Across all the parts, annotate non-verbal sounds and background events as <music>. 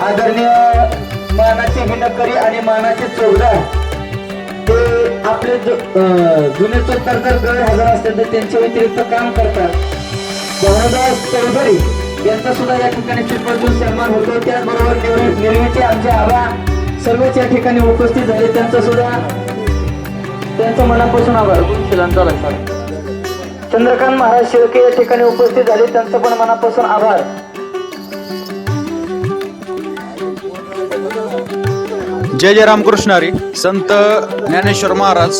आदरणीय मानाचे विनकरी आणि मानाचे चौदा ते आपले जो- अं, जुने चौकार जर गैरहजर असतील तर त्यांच्या व्यतिरिक्त काम करतात. भानुदास चौधरी यांचा सुद्धा या ठिकाणी चित्रपट सन्मान होतो. त्याचबरोबर निर्मिती आमचे आबा सर्वच या ठिकाणी उपस्थित झाले. त्यांचा सुद्धा त्यांचा मनापासून आभार. शिलांचा चंद्रकांत महाराज शेळके या ठिकाणी उपस्थित झाले. त्यांचं पण मनापासून आभार. जय जय रामकृष्ण हरी. संत ज्ञानेश्वर महाराज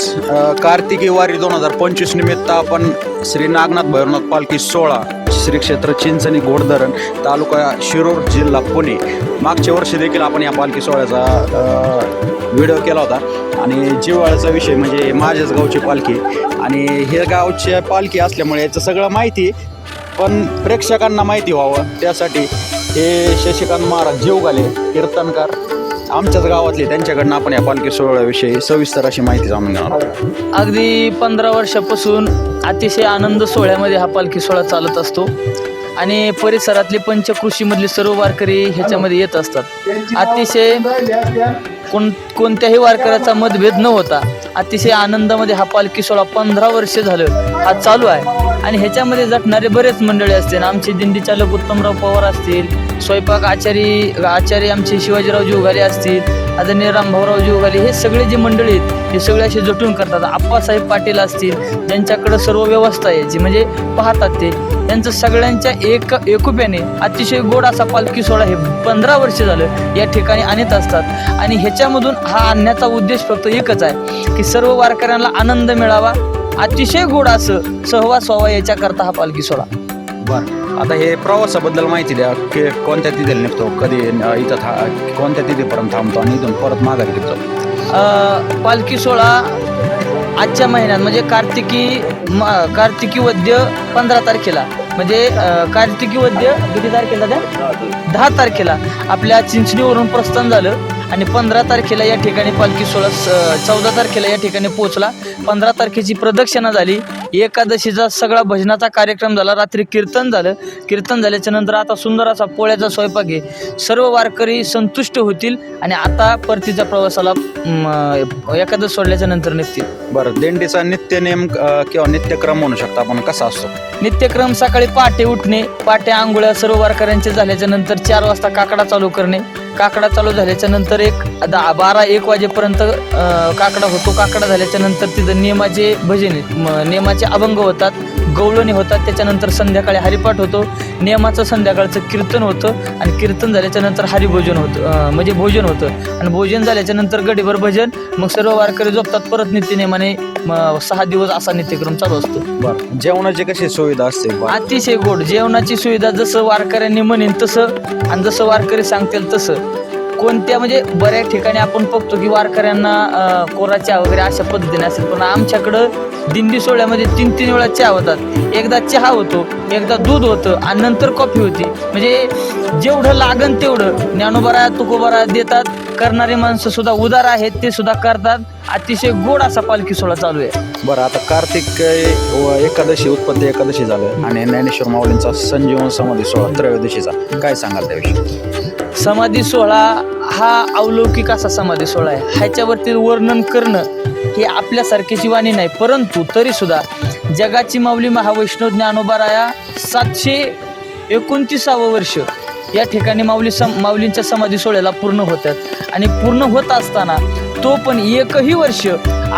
कार्तिकी वारी दोन हजार पंचवीस निमित्त आपण श्री नागनाथ भैरवनाथ पालखी सोळा श्री क्षेत्र चिंचणी घोडधरण तालुका शिरूर जिल्हा पुणे. मागच्या वर्षी देखील आपण या पालखी सोहळ्याचा व्हिडिओ केला होता. आणि जिव्हाळ्याचा विषय म्हणजे माझ्याच गावची पालखी. आणि हे गावच्या पालखी असल्यामुळे याचं सगळं माहिती पण प्रेक्षकांना माहिती व्हावं. त्यासाठी हे शशिकांत महाराज जीवगाले कीर्तनकार. आमच्याच गावातले त्यांच्याकडनं आपण या पालखी सोहळ्याविषयी सविस्तर अशी माहिती जाणून घेणार आहोत. अगदी पंधरा वर्षापासून अतिशय आनंद सोहळ्यामध्ये हा पालखी सोहळा चालत असतो आणि परिसरातले पंचकृषीमधले सर्व वारकरी ह्याच्यामध्ये येत असतात अतिशय कोण कोणत्याही वारकऱ्याचा मतभेद न होता अतिशय आनंदामध्ये हा पालखी सोहळा पंधरा वर्ष झालं. हा चालू आहे. आणि ह्याच्यामध्ये जटणारे बरेच मंडळी असतील आमचे दिंडी चालक उत्तमराव पवार असतील स्वयंपाक आचारी आचार्य आमचे शिवाजीराव जीवघाले असतील आदरणीय रामभाऊराव जीवघाले हे सगळे जे मंडळी आहेत हे सगळे असे जटून करतात. आप्पासाहेब पाटील असतील ज्यांच्याकडं सर्व व्यवस्था आहे जी म्हणजे पाहतात ते यांचं सगळ्यांच्या एक एकुप्याने अतिशय गोड असा पालखी सोहळा हे पंधरा वर्ष झालं या ठिकाणी आणत असतात. आणि ह्याच्यामधून हा आणण्याचा उद्देश फक्त एकच आहे की सर्व वारकऱ्यांना आनंद मिळावा अतिशय गोड असं सहवास व्हावा याच्याकरता हा पालखी सोहळा. बरं. आता हे प्रवासाबद्दल माहिती द्या की कोणत्या तिथीला निघतो कधी इथं था कोणत्या तिथीपर्यंत थांबतो आणि इथून परत माघारी निघतो अ, पालखी सोहळा आजच्या महिन्यात म्हणजे कार्तिकी म कार्तिकी वद्य पंधरा तारखेला. म्हणजे कार्तिकी वद्य किती तारखेला त्या दहा तारखेला. आपल्या चिंचणीवरून प्रस्थान झालं आणि पंधरा तारखेला या ठिकाणी पालखी सोळा स- चौदा तारखेला या ठिकाणी पोहोचला. पंधरा तारखेची प्रदक्षिणा झाली. एकादशीचा सगळा भजनाचा कार्यक्रम झाला. रात्री कीर्तन झालं. कीर्तन झाल्याच्यानंतर आता सुंदर असा पोळ्याचा स्वयंपाक आहे. सर्व वारकरी संतुष्ट होतील आणि आता परतीच्या प्रवासाला एकादश सोडल्याच्या नंतर निघतील. बरं दिंडीचा नित्य नेम किंवा नित्यक्रम म्हणू शकता आपण कसा असतो? नित्यक्रम सकाळी पहाटे उठणे पहाटे आंघोळ्या सर्व वारकऱ्यांचे झाल्याच्यानंतर चार वाजता काकडा चालू करणे काकडा चालू झाल्याच्यानंतर एक दहा बारा एक वाजेपर्यंत काकडा होतो काकडा झाल्याच्यानंतर तिथं नियमाचे भजन आहेत. नियमाचे अभंग होतात गवळणी होतात. त्याच्यानंतर संध्याकाळी हरिपाठ होतो. नियमाचं संध्याकाळचं कीर्तन होतं आणि कीर्तन झाल्याच्यानंतर हरिभोजन होतं. म्हणजे भोजन होतं. आणि भोजन झाल्याच्यानंतर गडीभर भजन. मग सर्व वारकरी झोपतात. परत नित्यनेमाने म- सहा दिवस असा नित्यक्रम चालू असतो. जेवणाची कशी सुविधा असते. अतिशय गोड. जेवणाची सुविधा जसं वारकऱ्यांनी म्हणेन तसं आणि जसं वारकरी सांगतील तसं. कोणत्या म्हणजे बऱ्याच ठिकाणी आपण बघतो की वारकऱ्यांना अं, कोरा चहा वगैरे अशा पद्धतीने असेल. पण आमच्याकडं दिंडी सोहळ्यामध्ये तीन तीन वेळा चहा होतात. एकदा चहा होतो एकदा दूध होतं आणि नंतर कॉफी होती. म्हणजे जेवढं लागन तेवढं. ज्ञानोबरा तुकोबरा देतात. करणारे माणसं सुद्धा उदार आहेत ते सुद्धा करतात. अतिशय गोड असा पालखी सोहळा चालू आहे. बरं आता कार्तिक अ, व एकादशी उत्पत्ती एकादशी झालं. आणि ज्ञानेश्वर माऊलींचा संजीवन समाधी सोहळा त्रयोदशीचा. काय सांगाल त्याविषयी? समाधी सोहळा हा अलौकिक असा समाधी सोहळा आहे. ह्याच्यावरती वर्णन करणं हे आपल्यासारखीची वाणी नाही परंतु तरी सुद्धा जगाची माऊली महावैष्णव ज्ञानोबाराया सातशे एकोणतीसावं वर्ष या ठिकाणी माऊली सम माऊलींच्या समाधी सोहळ्याला पूर्ण होतात. आणि पूर्ण होत असताना तो पण एकही वर्ष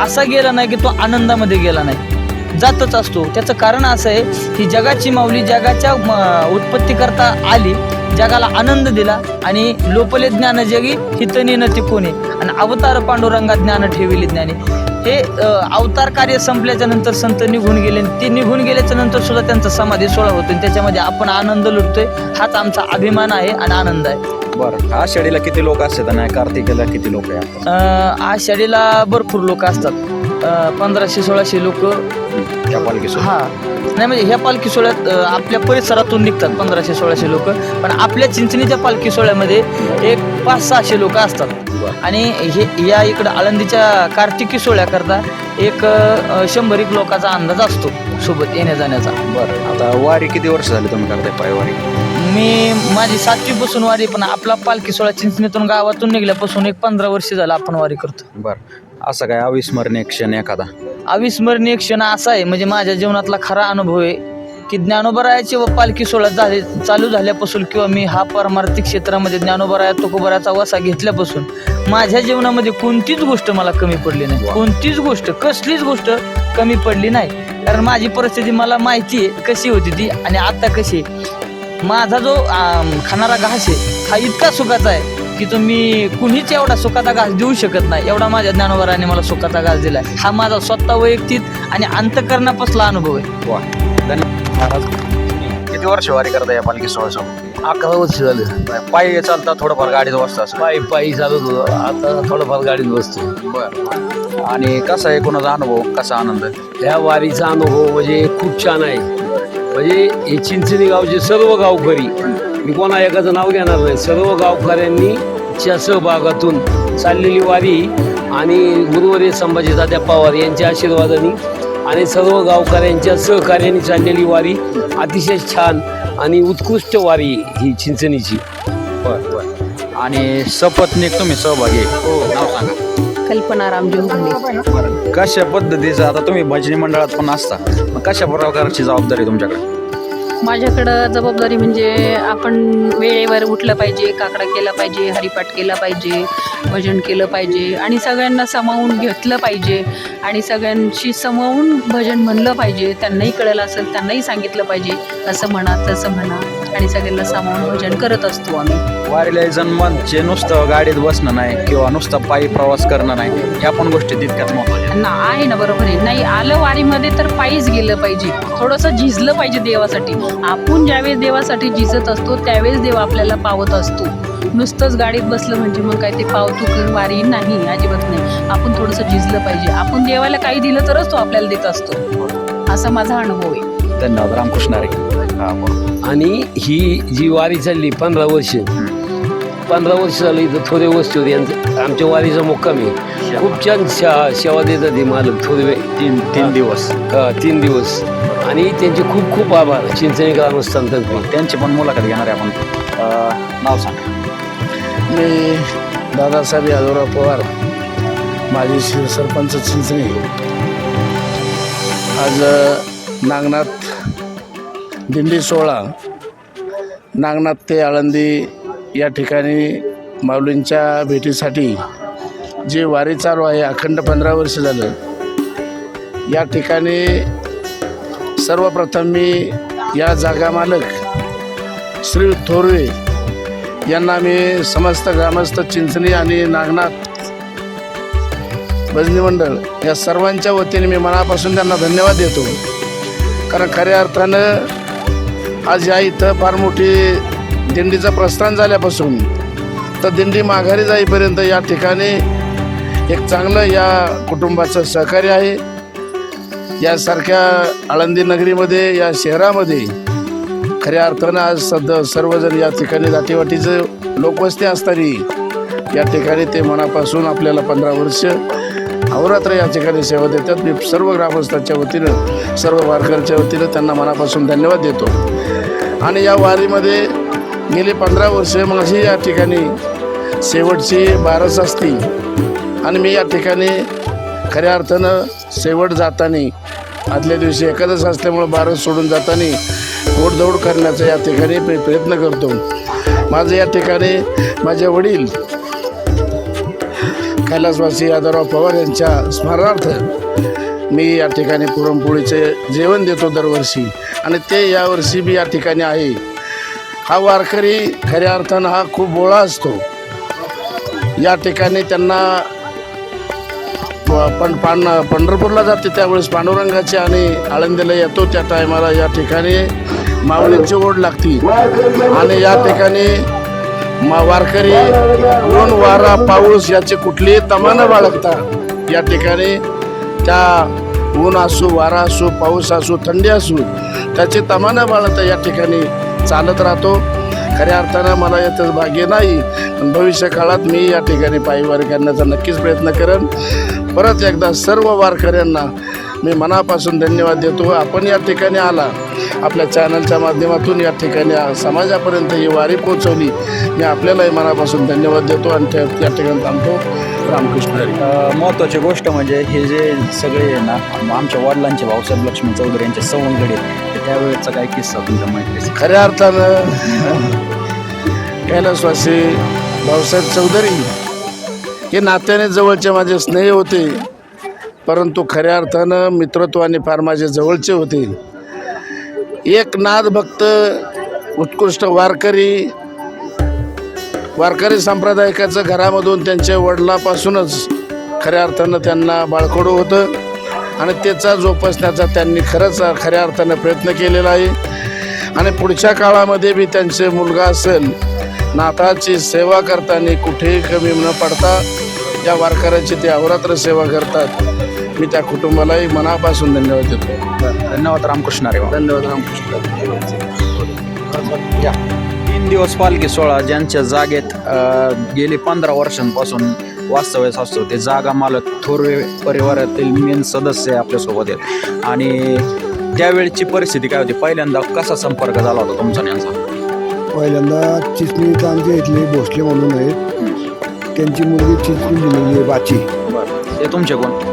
असा गेला नाही की तो आनंदामध्ये गेला नाही. जातच असतो. त्याचं कारण असं आहे की जगाची माऊली जगाच्या उत्पत्तीकरता आली जगाला आनंद दिला आणि लोपले ज्ञान जगी हितनी न कोणी आणि अवतार पांडुरंगात ज्ञान ठेविले ज्ञानी. हे अवतार कार्य संपल्याच्या नंतर संत निघून गेले. आणि ते निघून गेल्याच्यानंतर सुद्धा त्यांचा समाधी सोहळा होतो आणि त्याच्यामध्ये आपण आनंद लुटतोय. हाच आमचा अभिमान आहे आणि आनंद आहे. बरं. आषाढीला किती लोक असतात आणि कार्तिकेला किती लोक आहेत आषाढीला भरपूर लोक असतात. पंधराशे सोळाशे लोक त्या पालखी सोहळ्यात हा. नाही म्हणजे ह्या पालखी सोहळ्यात अ, आपल्या परिसरातून निघतात पंधराशे सोळाशे लोक. पण आपल्या चिंचणीच्या पालखी सोहळ्यामध्ये एक पाच सहाशे लोक असतात. आणि हे या इकडं आळंदीच्या कार्तिकी सोहळ्याकरता एक अ, शंभर एक लोकांचा अंदाज असतो सोबत येण्या जाण्याचा बरं. आता वारी किती वर्ष झाली तुम्ही करताय पायवारी? मी माझी सातवी पासून वारी पण आपला पालखी सोहळा चिंचणीतून गावातून निघल्यापासून एक पंधरा वर्ष झालं आपण वारी करतो बरं. असं काय अविस्मरणीय क्षण एखादा? अविस्मरणीय क्षण असा आहे. म्हणजे माझ्या जीवनातला खरा अनुभव आहे की ज्ञानोबरायाची व पालखी सोहळा झाले चालू झाल्यापासून किंवा मी हा परमार्थिक क्षेत्रामध्ये ज्ञानोबराया तुकोबराचा वसा घेतल्यापासून माझ्या जीवनामध्ये कोणतीच गोष्ट मला कमी पडली नाही. कोणतीच गोष्ट कसलीच गोष्ट कमी पडली नाही. कारण माझी परिस्थिती मला माहिती आहे कशी होती ती आणि आता कशी माझा जो खाणारा घास आहे हा इतका सुखाचा आहे की तुम्ही कुणीच एवढा सुखाचा घास देऊ शकत नाही. एवढा माझ्या ज्ञानोबराने मला सुखाचा घास दिलाय. हा माझा स्वतः वैयक्तिक आणि अंतकरणापासला अनुभव आहे. वा. किती वर्ष वारी करताय या पालखी सोहळ्यासोबत अकरा वर्ष झाले. पायी चालता थोडंफार गाडीत बसता असं. पायी पायी चालत होतो. आता थोडंफार गाडीत बसतो बरं आणि कसा आहे कोणाचा अनुभव? कसा आनंद ह्या वारीचा अनुभव म्हणजे खूप छान आहे. म्हणजे हे चिंचणी गावचे सर्व गावकरी मी कोणा एकाचं नाव घेणार नाही. सर्व गावकऱ्यांनी च्या सहभागातून चाललेली वारी आणि गुरुवर्य संभाजी तात्या पवार यांच्या आशीर्वादाने आणि सर्व गावकऱ्यांच्या सहकार्याने चाललेली वारी अतिशय छान आणि उत्कृष्ट वारी ही चिंचणीची. बरं बरं आणि सपत्नीक तुम्ही सहभागी. नाव सांगा. कल्पना रामजीव घुले कशा पद्धतीचं? आता तुम्ही भजनी मंडळात पण असता. मग कशा प्रकारची जबाबदारी आहे तुमच्याकडे? माझ्याकडं जबाबदारी म्हणजे आपण वेळेवर उठलं पाहिजे काकडा केला पाहिजे हरिपाठ केला पाहिजे भजन केलं पाहिजे आणि सगळ्यांना सामावून घेतलं पाहिजे आणि सगळ्यांशी समावून भजन म्हणलं पाहिजे. त्यांनाही कळलं असेल त्यांनाही सांगितलं पाहिजे. असं म्हणा तसं म्हणा आणि सगळ्यांना सामावून भजन करत असतो आम्ही. वारीला जन्माचे नुसतं गाडीत बसणं नाही किंवा नुसतं पायी प्रवास करणं नाही या पण गोष्टी तितक्याच महत्त्वाच्या ना आहे ना बरोबर आहे. नाही आलं वारीमध्ये तर पायीच गेलं पाहिजे. थोडंसं झिजलं पाहिजे देवासाठी. आपण ज्यावेळेस देवासाठी झिजत असतो त्यावेळेस देव आपल्याला पावत असतो. नुसतंच गाडीत बसलं म्हणजे मग काय ते पावतूक वारी नाही अजिबात नाही. आपण थोडंसं झिजलं पाहिजे. आपण देवाला काही दिलं तरच तो आपल्याला देत असतो. असा माझा अनुभव आहे. धन्यवाद रामकृष्ण हा आणि ही जी वारी चालली पंधरा वर्ष. पंधरा वर्ष झालं इथं थोडे वस्ती होते यांचं आमच्या वारीचा मुक्काम आहे. खूप छान शा- सेवा देतात हे मालक थोडे वेळ तीन तीन दिवस. तीन दिवस. आणि त्यांचे खूप खूप आभार. चिंचणी ग्रामस्थांतर्फे त्यांची पण मुलाखत घेणार आहे आपण अं, नाव सांगा. मी दादासाहेब यादवराव पवार माजी शिव सरपंच चिंचणी. आज अ, नागनाथ दिंडी सोहळा नागनाथ ते आळंदी या ठिकाणी माऊलींच्या भेटीसाठी जी वारी चालू आहे अखंड पंधरा वर्ष झालं या ठिकाणी सर्वप्रथम मी या जागा मालक श्री थोरवे यांना मी समस्त ग्रामस्थ चिंचणी आणि नागनाथ भजनी मंडळ या सर्वांच्या वतीने मी मनापासून त्यांना धन्यवाद देतो. कारण खऱ्या अर्थानं आज या इथं फार मोठी दिंडीचं प्रस्थान झाल्यापासून तर दिंडी माघारी जाईपर्यंत या ठिकाणी एक चांगलं या कुटुंबाचं सहकार्य आहे. यासारख्या आळंदी नगरीमध्ये या शहरामध्ये खऱ्या अर्थानं आज सध्या सर्वजण या ठिकाणी दाटीवाटीचं लोकवस्ती असताना या ठिकाणी ते मनापासून आपल्याला पंधरा वर्ष अहोरात्र या ठिकाणी सेवा देतात. मी सर्व ग्रामस्थांच्या वतीनं सर्व वारकऱ्यांच्या वतीनं त्यांना मनापासून धन्यवाद देतो. आणि या वारीमध्ये गेली पंधरा वर्ष माझी या ठिकाणी शेवटची बारस असती. आणि मी या ठिकाणी खऱ्या अर्थानं शेवट जाताना आदल्या दिवशी एकादश असल्यामुळं बारस सोडून जाताना घोडदौड करण्याचा या ठिकाणी मी प्रयत्न करतो. माझं या ठिकाणी माझे वडील कैलासवासी यादवराव पवार यांच्या स्मरणार्थ मी या ठिकाणी पुरणपोळीचे जेवण देतो दरवर्षी. आणि ते यावर्षी बी या ठिकाणी आहे. हा वारकरी खऱ्या अर्थानं हा खूप बोळा असतो. या ठिकाणी त्यांना पण पांड पंढरपूरला जाते त्यावेळेस पांडुरंगाची आणि आळंदीला येतो. त्या टायमाला या ठिकाणी माऊलींची ओढ लागते. आणि या ठिकाणी मा वारकरी ऊन वारा पाऊस याची कुठलीही तमाना बाळगता. या ठिकाणी त्या ऊन असो वारा असो पाऊस असो थंडी असो त्याची तमानं बाळगता या ठिकाणी चालत राहतो. खऱ्या अर्थानं मला याचं भाग्य नाही. पण भविष्य काळात मी या ठिकाणी पायीवारी करण्याचा नक्कीच प्रयत्न करेन. परत एकदा सर्व वारकऱ्यांना मी मनापासून धन्यवाद देतो. आपण या ठिकाणी आला. आपल्या चॅनलच्या माध्यमातून या ठिकाणी आ- समाजापर्यंत ही वारी पोचवली मी आपल्यालाही मनापासून धन्यवाद देतो आणि त्या या ठिकाणी थांबतो. रामकृष्ण महत्त्वाची गोष्ट म्हणजे हे जे सगळे आहे ना आम- आमच्या वडिलांचे भाऊसाहेब लक्ष्मण चौधरी यांचे सवंगडे तर त्यावेळेचा काय किस्सा तुमच्या माहिती खऱ्या अर्थानं कैलासवासी भाऊसाहेब चौधरी हे नात्याने जवळचे माझे स्नेही होते परंतु खऱ्या अर्थानं मित्रत्वाने फार माझे जवळचे होते. एक नाद भक्त उत्कृष्ट वारकरी वारकरी संप्रदायकाचं घरामधून त्यांच्या वडिलापासूनच खऱ्या अर्थानं त्यांना बाळकडू होतं. आणि त्याचा जोपासण्याचा त्यांनी खरंच खऱ्या अर्थानं प्रयत्न केलेला आहे. आणि पुढच्या काळामध्ये बी त्यांचे मुलगा असेल नाथाची सेवा करताना कुठेही कमी न पडता ज्या वारकऱ्याची ते अहोरात्र सेवा करतात. मी त्या कुटुंबालाही मनापासून धन्यवाद देतो. धन्यवाद रामकृष्ण धन्यवाद रामकृष्ण या. तीन दिवस पालखी सोहळा ज्यांच्या जागेत गेली पंधरा वर्षांपासून वास्तव्यास असतो ते जागा मालक थोरवे परिवारातील मेन सदस्य आपल्यासोबत आहेत. आणि त्यावेळची परिस्थिती काय होती? पहिल्यांदा कसा संपर्क झाला होता तुमचा यांचा पहिल्यांदा चिचणीत आमच्या इथले भोसले म्हणून आहेत. त्यांची मुलगी चिचणी दिलेली आहे बाची. ते तुमचे कोण?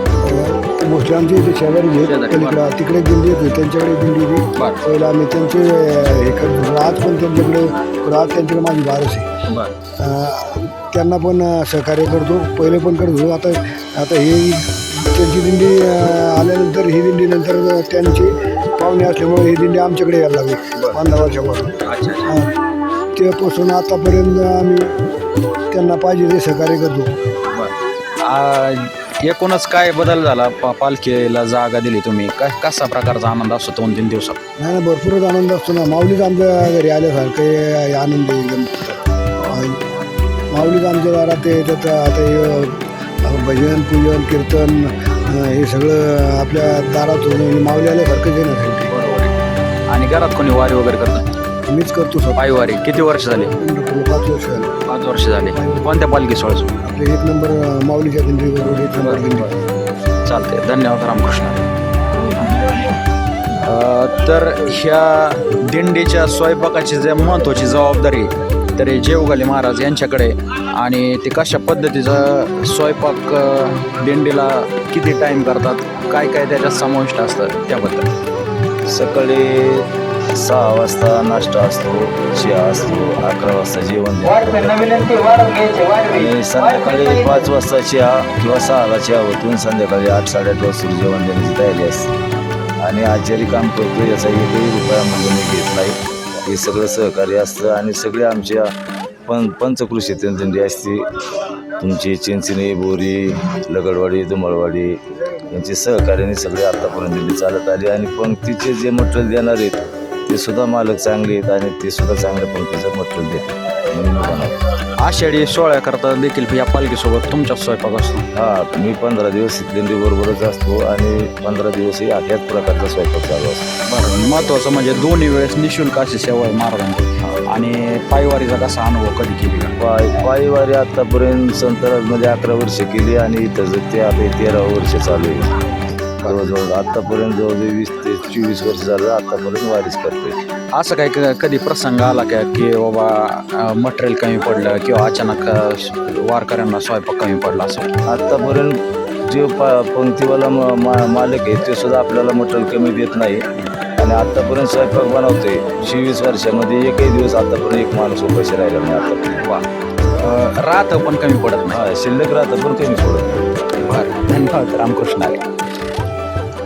भोसले आमच्या इथे शेजारी पलीकडं तिकडे दिंडी येते त्यांच्याकडे दिंडी होती. पहिलं आम्ही त्यांचे हे आज पण त्यांच्याकडे आज त्यांच्याकडे माझी बारस आहे. त्यांना पण सहकार्य करतो. पहिले पण करत होतो. आता आता ही त्यांची दिंडी आल्यानंतर ही दिंडी नंतर त्यांची पाहुणे असल्यामुळे ही दिंडी आमच्याकडे यायला लागली. पंधरा वर्षापासून. तेव्हापासून आतापर्यंत आम्ही त्यांना पाहिजे ते सहकार्य करतो. एकूणच काय बदल झाला? पा पालखीला जागा दिली तुम्ही. काय कसा प्रकारचा आनंद असतो दोन तीन दिवसात? नाही नाही भरपूरच आनंद असतो ना. माऊलीच आमच्या घरी आल्यासारखं आनंद आहे एकदम. अं, माऊलीच आमच्या दारात ते त्याचं आता हे भजन पूजन कीर्तन अं, हे सगळं आपल्या दारात म्हणजे माऊली आल्यासारखंच आहे. ना आणि घरात कोणी वारी वगैरे करतं मीच करतो स्वतः पायी वारी किती वर्ष झाली? पाच वर्ष झाले. पाच वर्ष झाली. कोणत्या पालखी सोहळ्याचं आपले एक नंबर माऊलीच्या दिंडी बरोबर एक नंबर दिंडी. चालते धन्यवाद रामकृष्ण. अ, तर ह्या दिंडीच्या स्वयंपाकाची जे महत्त्वाची जबाबदारी तर हे जेवगाले महाराज यांच्याकडे आणि ते कशा पद्धतीचा स्वयंपाक दिंडीला किती टाईम करतात काय काय त्याच्यात समाविष्ट असतं त्याबद्दल. सकाळी सहा वाजता नाश्ता असतो चहा असतो अकरा वाजता जेवण आणि संध्याकाळी पाच वाजता चहा किंवा सहाला चहा होतून संध्याकाळी आठ साडेआठ वाजता जेवण देण्याची तयारी असते. आणि आचारी काम करतो याचा एकही रुपया म्हणजे मी घेत नाही. हे सगळं सहकार्य असतं आणि सगळे आमच्या पं पंचकृषी दिंडी असते. तुमची चिंचणी बोरी लगडवाडी दुमळवाडी यांची सहकार्याने सगळे आत्तापर्यंत दिंडी चालत आली आणि पंक्तीचे जे मटेरियल देणार आहेत ते सुद्धा मालक चांगले आहेत आणि ते सुद्धा चांगल्या पंक्तीचं मटेरियल देतात. म्हणून मी बनवतो. आषाढी सोहळ्याकरता देखील या पालखीसोबत तुमचाच स्वयंपाक असतो? हा मी पंधरा दिवस दिंडीबरोबरच असतो आणि पंधरा दिवसही ह्याच प्रकारचा स्वयंपाक चालू असतो. बरं महत्त्वाचं म्हणजे दोन्ही वेळेस निशुल्क अशी सेवा आहे महाराजांची. आणि पायवारीचा कसा अनुभव कधी केली? का पाय पायीवारी आतापर्यंत संतराजमध्ये अकरा वर्ष केली आणि इथं जे ते आता तेरा वर्ष चालू आहे. जवळजवळ आतापर्यंत जवळजवळ वीस ते चोवीस वर्ष झालं आतापर्यंत वारीच करतोय. असं काही क- कधी प्रसंग आला का की बाबा मटेरियल कमी पडलं किंवा अचानक अ, वारकऱ्यांना स्वयंपाक कमी पडला असं? आतापर्यंत जे पा पंक्तीवाला म- मा मालक आहे ते सुद्धा आपल्याला मटेरियल कमी देत नाही. आणि आतापर्यंत स्वयंपाक बनवतोय. चोवीस वर्षामध्ये एकही दिवस आतापर्यंत एक माणूस उपाशी राहिला नाही आतापर्यंत. वा. राहतं पण कमी पडत नाही. हा शिल्लक राहतं पण कमी पडत बरं. धन्यवाद. रामकृष्ण आहे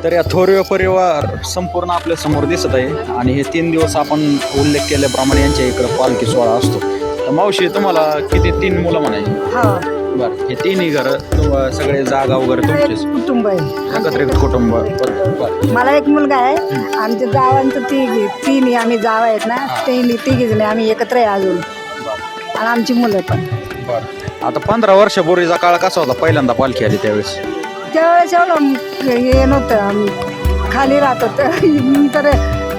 तर या थोरवे परिवार संपूर्ण आपल्यासमोर दिसत आहे. आणि हे तीन दिवस आपण उल्लेख केल्याप्रमाणे यांच्या इकडं पालखी सोहळा असतो. तर मावशी तुम्हाला किती तीन मुलं म्हणायची? हा. बरं हे तिन्ही घरं सगळे जागा वगैरे तुमचेच? कुटुंब आहे. एकत्रित कुटुंब. बरं बरं. मला एक मुलगा आहे. आमच्या जावांचं तिघी तिन्ही आम्ही जावा आहेत ना तिन्ही तिघी जण आम्ही एकत्र आहे अजून. आणि आमची मुलं पण. बरं. आता पंधरा वर्षापूर्वीचा काळ कसा होता? पहिल्यांदा पालखी आली त्यावेळेस. त्यावेळेस एवढं हे नव्हतं आम्ही खाली राहत होतं <laughs> तर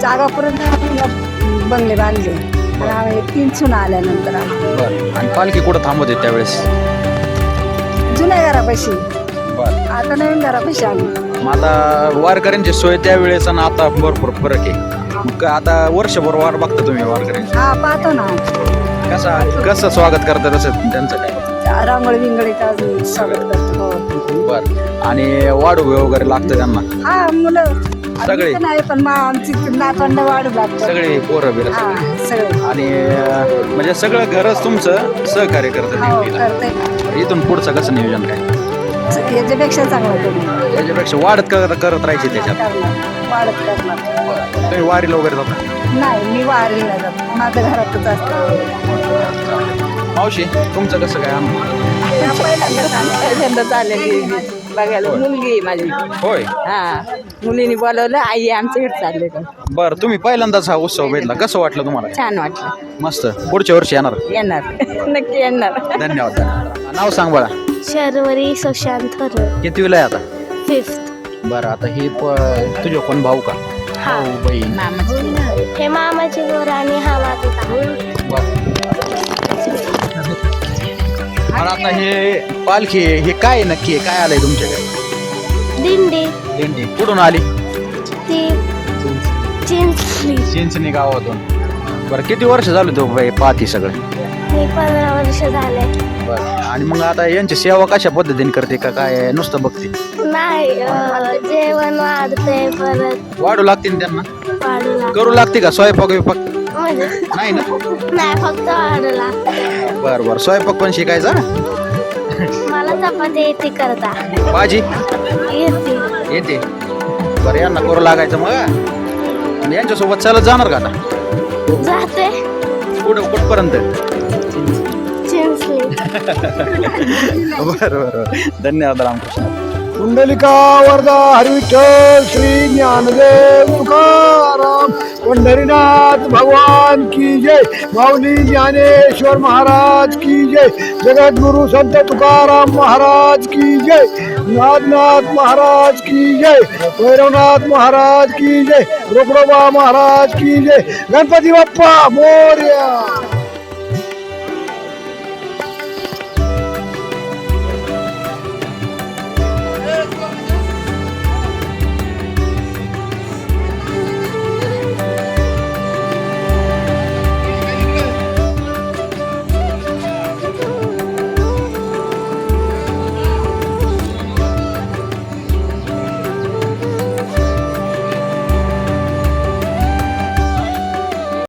जागापर्यंत बंगले बांधले. आम्ही तीन सुना आल्यानंतर आम्ही बरं. आणि पालखी कुठं थांबवते त्यावेळेस? जुन्या घरापाशी. बरं. आता नवीन घरापाशी आम्ही मग आता वारकऱ्यांची सोय त्यावेळेस आणि आता भरपूर फरक आहे. मग आता वर्षभर वाट बघता तुम्ही वारकऱ्यांची? हा पाहतो ना. कसा कसं स्वागत करतात असं त्यांचं? काय रांगोळी बिंगळीचा स्वागत करतो. हो. बरं. आणि वाढू वगैरे लागतं त्यांना? हा मुलं. सगळे? तर नाही पण मा आमची नातवंड वाढू लागतात. सगळे पोरं बिरं. हा सगळे. सगळे आणि अं, म्हणजे सगळं घरच तुमचं सहकार्य करतं हो. करते इथून पुढचं कसं नियोजन काय? याच्यापेक्षा चांगलं करू. याच्यापेक्षा वाढत करत करत राहायची त्याच्यात. करणार. वाढत करणार. तुम्ही वारीला वगैरे जाता? नाही मी वारली नाही जात. माझं घरातच असतं. मावशी तुमचं कसं काय? पहिल्यांदाच आलेली बघायला मुलगी आहे माझी. होय. हा. मुलीने बोलवलं आई आमच्याकडे चालले का बरं तुम्ही पहिल्यांदाच हा उत्सव भेटला कसं वाटलं तुम्हाला? छान वाटलं. मस्त. पुढच्या वर्षी येणार? येणार. <laughs> नक्की येणार. धन्यवाद नाव सांग बाळा शर्वरी सुशांत कितवीला आहे आता? फिफ्थ. बरं आता ही प- तुझे कोण भाऊ का? हा. भाऊ बहीण. हे मामाची गोर आणि हा माझा आणि आता हे पालखी आहे, हे काय नक्की? आहे? काय आलंय तुमच्याकडे? दिंडी. दिंडी. कुठून आली? ती चिंचली चिंचणी गावातून. बरं किती वर्ष झालं तो बाई पाहती सगळं? मी पंधरा वर्ष झाले. बरं. आणि मग आता यांची सेवा कशा पद्धतीने करते का काय नुसतं बघते. नाही अं, जेवण वाढते परत. वाढू लागते ना त्यांना? वाढू करू लागते का? स्वयंपाक विपाक नाही ना? नाही फक्त वाढू लागते बरं बरं. स्वयंपाक पण शिकायचा मला चपाती येते करता. भाजी? येते. येते. बरं यांना करू लागायचं मग आणि यांच्यासोबत चालत जाणार का आता? जाते. कुठं कुठपर्यंत? चिंचली बरं बरं बरं. धन्यवाद रामकृष्ण. कुंडलिका वरदा हरिविठ्ठल श्री ज्ञानदेव तुकाराम पंढरीनाथ भगवान की जय. माऊली ज्ञानेश्वर महाराज की जय. जगद्गुरु संत तुकाराम महाराज की जय. नाथनाथ महाराज की जय. भैरवनाथ महाराज की जय. रोकडोबा महाराज की जय. गणपती बाप्पा मोर्या!